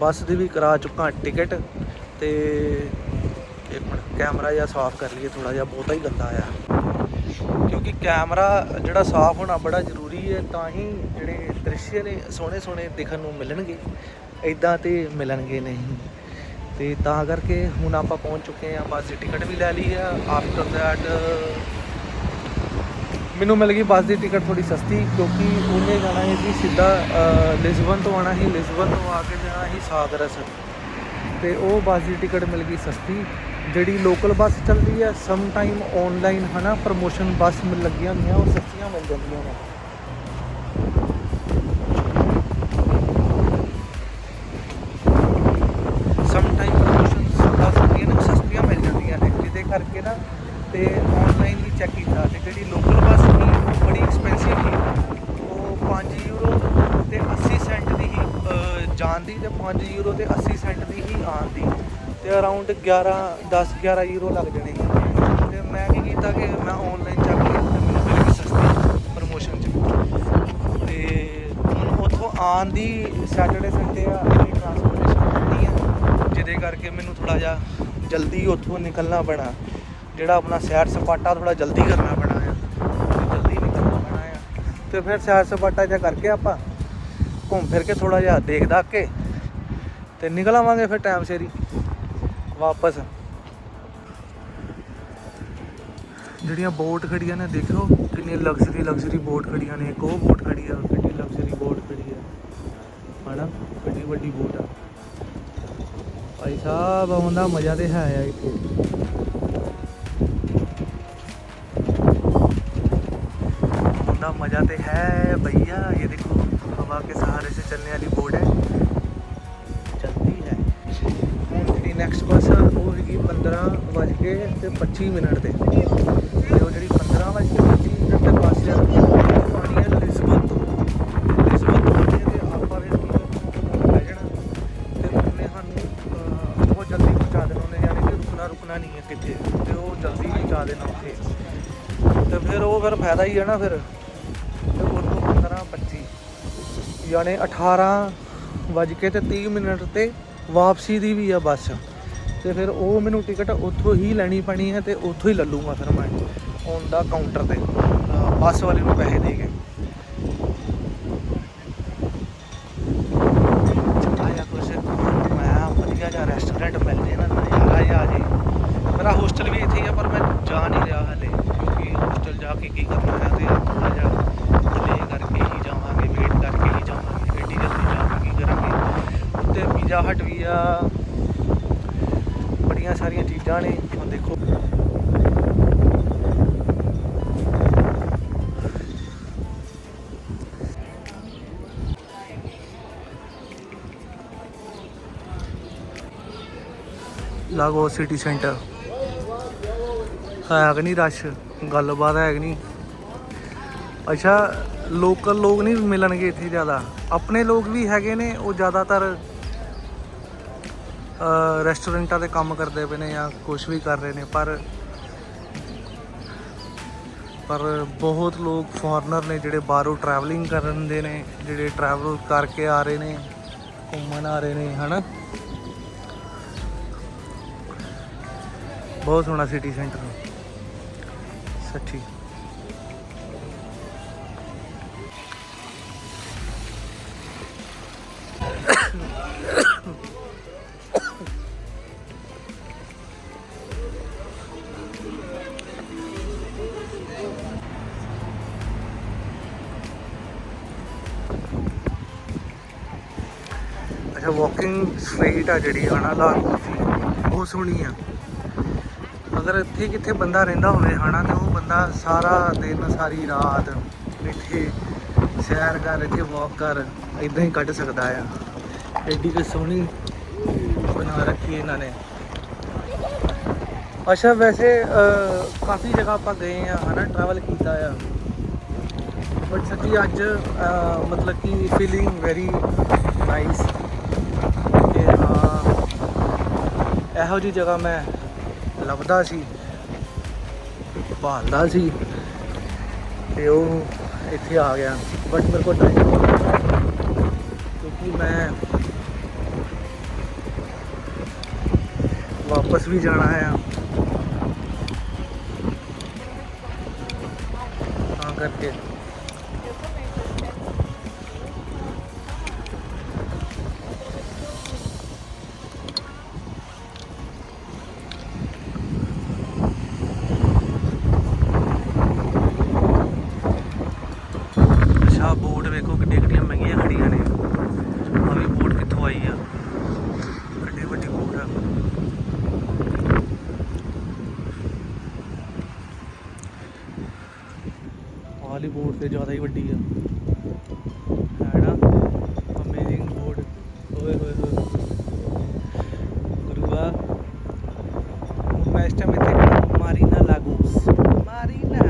ਬੱਸ ਦੀ ਵੀ ਕਰਾ ਚੁੱਕਾ ਟਿਕਟ ਤੇ ਇੱਕ ਮਿੰਟ, ਕੈਮਰਾ ਜਿਹਾ ਸਾਫ਼ ਕਰ ਲਈਏ ਥੋੜਾ ਜਿਹਾ ਬਹੁਤਾ ਹੀ ਗੰਦਾ ਆ। ਕਿਉਂਕਿ ਕੈਮਰਾ ਜਿਹੜਾ ਸਾਫ਼ ਹੋਣਾ ਬੜਾ ਜ਼ਰੂਰੀ ਹੈ, ਤਾਂ ਹੀ ਜਿਹੜੇ ਦ੍ਰਿਸ਼ ਨੇ ਸੋਹਣੇ ਸੋਹਣੇ ਦਿਖਣ ਨੂੰ ਮਿਲਣਗੇ ਇਦਾਂ ਤੇ ਮਿਲਣਗੇ ਨਹੀਂ। ਤੇ ਤਾਂ ਕਰਕੇ ਹੁਣ ਆਪਾਂ ਪਹੁੰਚ ਚੁੱਕੇ ਹਾਂ, ਬੱਸ ਦੀ ਟਿਕਟ ਵੀ ਲੈ ਲਈ ਆ, ਆਫਟਰ ਦੈਟ ਮੈਨੂੰ ਮਿਲ ਗਈ ਬੱਸ ਦੀ ਟਿਕਟ ਥੋੜੀ ਸਸਤੀ ਕਿਉਂਕਿ ਉਹਨੇ ਜਾਣਾ ਹੈ ਜੀ ਸਿੱਧਾ ਅ, ਲਿਸਬਨ ਤੋਂ ਆਣਾ ਸੀ ਲਿਸਬਨ ਤੋਂ ਆ ਕੇ ਜਾਣਾ ਸੀ ਸਾਗਰਸ ਤੇ ਉਹ ਬੱਸ ਦੀ ਟਿਕਟ ਮਿਲ ਗਈ ਸਸਤੀ। ਜਿਹੜੀ ਲੋਕਲ ਬੱਸ ਚੱਲਦੀ ਹੈ ਸਮ ਟਾਈਮ ਆਨਲਾਈਨ ਹਨਾ ਪ੍ਰੋਮੋਸ਼ਨ ਬੱਸ ਮਿਲ ਲੱਗੀਆਂ ਹੁੰਦੀਆਂ ਉਹ ਸਸਤੀਆਂ ਮਿਲ ਜਾਂਦੀਆਂ ਨੇ ਸਮ ਟਾਈਮ ਪ੍ਰੋਮੋਸ਼ਨ ਬੱਸ ਹੁੰਦੀਆਂ ਨੇ ਉਹ ਸਸਤੀਆਂ ਮਿਲ ਜਾਂਦੀਆਂ ਨੇ ਜਿਹਦੇ ਕਰਕੇ ਨਾ ਤੇ ਆਨਲਾਈਨ ਵੀ ਚੈੱਕ ਕੀਤਾ ਤੇ ਜਿਹੜੀ ਲੋਕਲ ਬੱਸ ਸੀ ਉਹ ਬੜੀ ਐਕਸਪੈਂਸਿਵ ਸੀ ਉਹ 5 ਯੂਰੋ ਤੇ 80 ਸੈਂਟ ਦੀ ਹੀ ਅਹ, ਜਾਣ ਦੀ ਤੇ 5 ਯੂਰੋ ਤੇ 80 ਸੈਂਟ ਦੀ ਹੀ ਆਉਣ ਦੀ ਤੇ ਅਰਾਊਂਡ 11 10 11 ਯੂਰੋ ਲੱਗ ਜਾਣੇ ਸੀ ਤੇ ਮੈਂ ਕੀ ਕੀਤਾ ਕਿ ਮੈਂ ਆਨਲਾਈਨ ਚੱਕ ਕੇ ਤੇ ਮੈਨੂੰ ਮਿਲ ਗਈ ਸਸਤੀ ਪ੍ਰੋਮੋਸ਼ਨ ਚ। ਤੇ ਹੁਣ ਉੱਥੋਂ ਆਉਣ ਦੀ ਸੈਟਰਡੇ ਸੰਡੇ ਆ, ਆਪਣੀ ਟ੍ਰਾਂਸਪੋਰਟੇਸ਼ਨ ਹੁੰਦੀ ਆ। ਜਿਹਦੇ ਕਰਕੇ ਮੈਨੂੰ ਥੋੜਾ ਜਿਹਾ ਜਲਦੀ ਉੱਥੋਂ ਨਿਕਲਣਾ ਪੈਣਾ। ਜਿਹੜਾ ਆਪਣਾ ਸੈਰ ਸਪਾਟਾ ਥੋੜਾ ਜਲਦੀ ਕਰਨਾ ਪੈਣਾ ਆ। ਜਲਦੀ ਨਿਕਲਣਾ ਪੈਣਾ ਆ। ਤੇ ਫਿਰ ਸੈਰ ਸਪਾਟਾ ਜਿਹਾ ਕਰਕੇ ਆਪਾਂ ਘੁੰਮ ਫਿਰ ਕੇ ਥੋੜਾ ਜਿਹਾ ਦੇਖ ਦਾਖ ਕੇ ਤੇ ਨਿਕਲ ਆਵਾਂਗੇ ਫਿਰ ਟਾਈਮ ਸਿਰ ਹੀ ਵਾਪਸ ਜਿਹੜੀਆਂ ਬੋਟ ਖੜੀਆਂ ਨੇ ਦੇਖੋ ਕਿੰਨੀ ਲਗਜ਼ਰੀ ਲਗਜ਼ਰੀ ਬੋਟ ਖੜੀਆਂ ਨੇ ਇੱਕ ਉਹ ਬੋਟ ਖੜੀ ਆ ਕਿੰਨੀ ਲਗਜ਼ਰੀ ਬੋਟ ਖੜੀ ਆ ਹਨਾ ਕਿੰਨੀ ਵੱਡੀ ਬੋਟ ਆ ਭਾਈ ਸਾਹਿਬ ਆਉਂਦਾ ਮਜ਼ਾ ਤੇ ਹੈ ਆ ਇੱਥੇ आउंदा मजा तो है भैया ये देखो हवा के सहारे से चलने वाली बोट है ਨੈਕਸਟ ਬੱਸ ਆ ਉਹ ਹੈਗੀ 15 ਵੱਜ ਕੇ ਤੇ 25 ਮਿੰਟ ਤੇ। ਤੇ ਉਹ ਜਿਹੜੀ 15 ਵੱਜ ਕੇ 25 ਮਿੰਟ ਤੇ ਬੱਸ ਆ ਉਹ ਆਉਣੀ ਹੈ ਲਿਸਬਨ ਤੋਂ। ਲਿਸਬਨ ਤੋਂ ਆਉਣੀ ਹੈ ਤੇ ਆਪਾਂ ਫਿਰ ਕੀ ਬਹਿ ਜਾਣਾ। ਤੇ ਉਹਨੇ ਸਾਨੂੰ ਅਹ, ਬਹੁਤ ਜਲਦੀ ਪਹੁੰਚਾ ਦੇਣਾ ਉਹਨੇ ਯਾਨੀ ਕਿ ਰੁਕਣਾ ਰੁਕਣਾ ਨਹੀਂ ਹੈ ਕਿੱਥੇ ਤੇ ਉਹ ਜਲਦੀ ਪਹੁੰਚਾ ਦੇਣਾ ਉੱਥੇ। ਤੇ ਫਿਰ ਉਹ ਫਿਰ ਫਾਇਦਾ ਹੀ ਹੈ ਨਾ ਫਿਰ। ਤੇ ਉਦੋਂ 15 25 ਯਾਨੀ 18 ਵੱਜ ਕੇ ਤੇ 30 ਮਿੰਟ ਤੇ ਵਾਪਸੀ ਦੀ ਵੀ ਆ ਬੱਸ। ਤੇ ਫਿਰ ਉਹ ਮੈਨੂੰ ਟਿਕਟ ਉੱਥੋਂ ਹੀ ਲੈਣੀ ਪੈਣੀ ਹੈ ਤੇ ਉੱਥੋਂ ਹੀ ਲੱਲੂਗਾ ਫਿਰ ਮੈਂ। ਔਨ ਦਾ ਕਾਊਂਟਰ ਤੇ। ਬੱਸ ਵਾਲੇ ਨੂੰ ਪੈਸੇ ਦੇ ਕੇ ਆਇਆ ਕੁਛ ਮੈਂ ਵਧੀਆ ਜਿਹਾ ਰੈਸਟੋਰੈਂਟ ਮਿਲ ਜੇ ਨਾ ਨਜ਼ਾਰਾ ਹੀ ਆ ਜੇ ਮੇਰਾ ਹੋਸਟਲ ਵੀ ਇੱਥੇ ਹੀ ਆ ਪਰ ਮੈਂ ਜਾ ਨਹੀਂ ਰਿਹਾ ਹਲੇ ਕਿਉਂਕਿ ਹੋਸਟਲ ਜਾ ਕੇ ਕੀ ਕਰਨਾ ਹੈ ਤੇ ਥੋੜਾ ਜਿਹਾ ਡਿਲੇ ਕਰਕੇ ਹੀ ਜਾਵਾਂਗੇ ਵੇਟ ਕਰਕੇ ਹੀ ਜਾਵਾਂਗੇ ਐਡੀ ਜਲਦੀ ਜਾ ਕੇ ਕੀ ਕਰਾਂਗੇ ਉੱਤੇ ਪੀਜ਼ਾ ਹਟ ਵੀ ਆ ਬੜੀਆਂ ਸਾਰੀਆਂ ਚੀਜ਼ਾਂ ਨੇ, ਹੁਣ ਦੇਖੋ। ਲਾਗੋ ਸਿਟੀ ਸੈਂਟਰ ਹੈ ਕਿ ਨਹੀਂ ਰਸ਼? ਗੱਲਬਾਤ ਹੈ ਕਿ ਨਹੀਂ? ਅੱਛਾ ਲੋਕਲ ਲੋਕ ਨਹੀਂ ਮਿਲਣਗੇ ਇੱਥੇ ਜ਼ਿਆਦਾ। ਆਪਣੇ ਲੋਕ ਵੀ ਹੈਗੇ ਨੇ, ਉਹ ਜ਼ਿਆਦਾਤਰ ਰੈਸਟੋਰੈਂਟਾਂ ਤੇ ਕੰਮ ਕਰਦੇ ਪਏ ਨੇ ਜਾਂ ਕੁਝ ਵੀ ਕਰ ਰਹੇ ਨੇ, ਪਰ ਪਰ ਬਹੁਤ ਲੋਕ ਫੋਰਨਰ ਨੇ ਜਿਹੜੇ ਬਾਹਰੋਂ ਟਰੈਵਲਿੰਗ ਕਰਨ ਦੇ ਨੇ, ਜਿਹੜੇ ਟਰੈਵਲ ਕਰਕੇ ਆ ਰਹੇ ਨੇ, ਘੁੰਮਣ ਆ ਰਹੇ ਨੇ, ਹਨਾ? ਬਹੁਤ ਸੋਹਣਾ ਸਿਟੀ ਸੈਂਟਰ ਸੱਚੀ ਅੱਛਾ ਵਾਕਿੰਗ ਸਟਰੀਟ ਆ ਜਿਹੜੀ ਹਨਾ ਲਾਹੌਰ ਦੀ ਉਹ ਸੋਹਣੀ ਆ। ਅਗਰ ਇੱਥੇ ਕਿੱਥੇ ਬੰਦਾ ਰਹਿੰਦਾ ਹੋਵੇ ਹਨਾ, ਤੇ ਉਹ ਬੰਦਾ ਸਾਰਾ ਦਿਨ, ਸਾਰੀ ਰਾਤ ਇੱਥੇ ਸੈਰ ਕਰ, ਇੱਥੇ ਵਾਕ ਕਰ ਇਦਾਂ ਹੀ ਕੱਢ ਸਕਦਾ ਆ। ਐਡੀ ਕਿ ਸੋਹਣੀ ਬਣਾ ਰੱਖੀ ਇਹਨਾਂ ਨੇ। ਅੱਛਾ, ਵੈਸੇ ਕਾਫੀ ਜਗ੍ਹਾ ਆਪਾਂ ਗਏ ਆ ਹਨਾ ਟਰੈਵਲ ਕੀਤਾ ਆ। ਬਟ ਸੱਚੀ ਅੱਜ ਮਤਲਬ ਕਿ ਫੀਲਿੰਗ ਵੈਰੀ ਨਾਈਸ योजी जगह मैं लगता सी भालता सी इत आ गया बट मेरे को टाइम क्योंकि मैं वापस भी जाना है करके. ਆਹ ਵਾਲੀ ਬੋਟ ਤੇ ਜ਼ਿਆਦਾ ਹੀ ਵੱਡੀ ਆ। ਹੈ ਅਮੇਜ਼ਿੰਗ ਬੋਟ ਓਏ ਹੋਏ ਹੋਏ ਗੁਰੂਆ ਮੈਂ ਇਸ ਟਾਈਮ ਇੱਥੇ ਮਾਰੀਨਾ ਲਾਗੋਸ ਮਾਰੀਨਾ।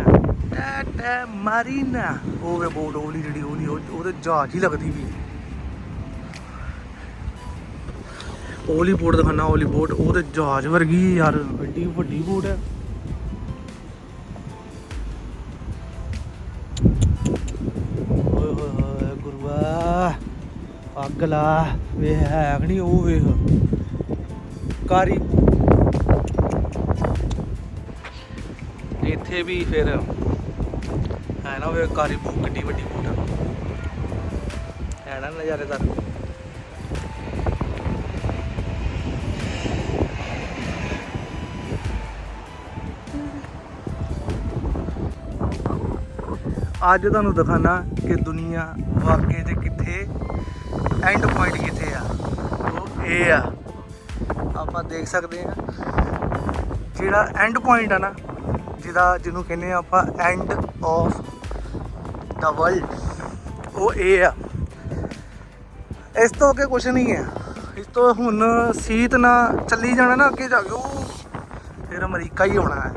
ਟਾਟਾ ਮਾਰੀਨਾ। ਉਹ ਵੇ ਬੋਟ ਉਹਲੀ ਜਿਹੜੀ ਉਹਲੀ ਉਹਦੇ ਜਹਾਜ਼ ਹੀ ਲੱਗਦੀ ਵੀ। ਉਹਲੀ ਬੋਟ ਦਿਖਾਣਾ ਉਹਲੀ ਬੋਟ ਉਹਦੇ ਜਹਾਜ਼ ਵਰਗੀ ਯਾਰ ਐਡੀ ਵੱਡੀ ਬੋਟ ਹੈ ਗਲਾ ਵੇ ਹੈ ਕਿ ਨਹੀਂ ਉਹ ਵੇਖ। ਕਾਰੀ। ਇੱਥੇ ਵੀ ਫਿਰ, ਹੈ ਨਾ ਵੇ ਕਾਰੀ ਬੂ, ਕਿੱਡੀ ਵੱਡੀ ਬੂਟ ਹੈ ਨਾ ਨਜ਼ਾਰੇਦਾਰ ਅੱਜ ਤੁਹਾਨੂੰ ਦਿਖਾਣਾ ਕਿ ਦੁਨੀਆ ਵਾਕਈ ਤੇ ਕਿੱਥੇ ਐਂਡ ਪੁਆਇੰਟ ਕਿੱਥੇ ਆ? ਉਹ ਇਹ ਆ। ਆਪਾਂ ਦੇਖ ਸਕਦੇ ਆ ਜਿਹੜਾ ਐਂਡ ਪੁਆਇੰਟ ਆ ਨਾ, ਜਿਹਦਾ ਜਿਹਨੂੰ ਕਹਿੰਦੇ ਆ ਆਪਾਂ ਐਂਡ ਆਫ ਦਾ ਵਰਲਡ ਉਹ ਇਹ ਆ। ਇਸ ਤੋਂ ਅੱਗੇ ਕੁਝ ਨਹੀਂ ਹੈ। ਇਸ ਤੋਂ ਹੁਣ ਸੀਤ ਨਾ ਚੱਲੀ ਜਾਣਾ ਨਾ, ਅੱਗੇ ਜਾ ਕੇ ਉਹ ਫਿਰ ਅਮਰੀਕਾ ਹੀ ਆਉਣਾ ਹੈ।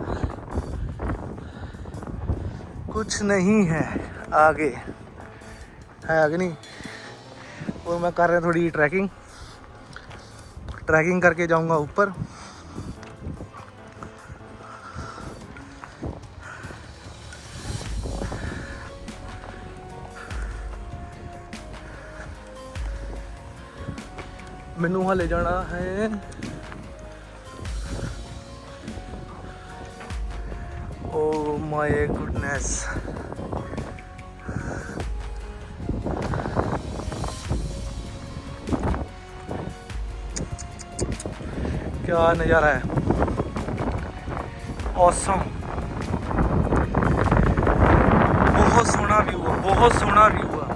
ਕੁਝ ਨਹੀਂ ਹੈ। ਆਗੇ। ਹੈ ਅਗਨੀ और मैं कर रहा थोड़ी ट्रैकिंग ट्रैकिंग करके जाऊंगा ऊपर ਮੈਨੂੰ ਹਾਲੇ ਜਾਣਾ ਹੈ Oh my goodness. क्या नज़ारा है औसम बहुत सोहना व्यू है बहुत सोहना व्यू है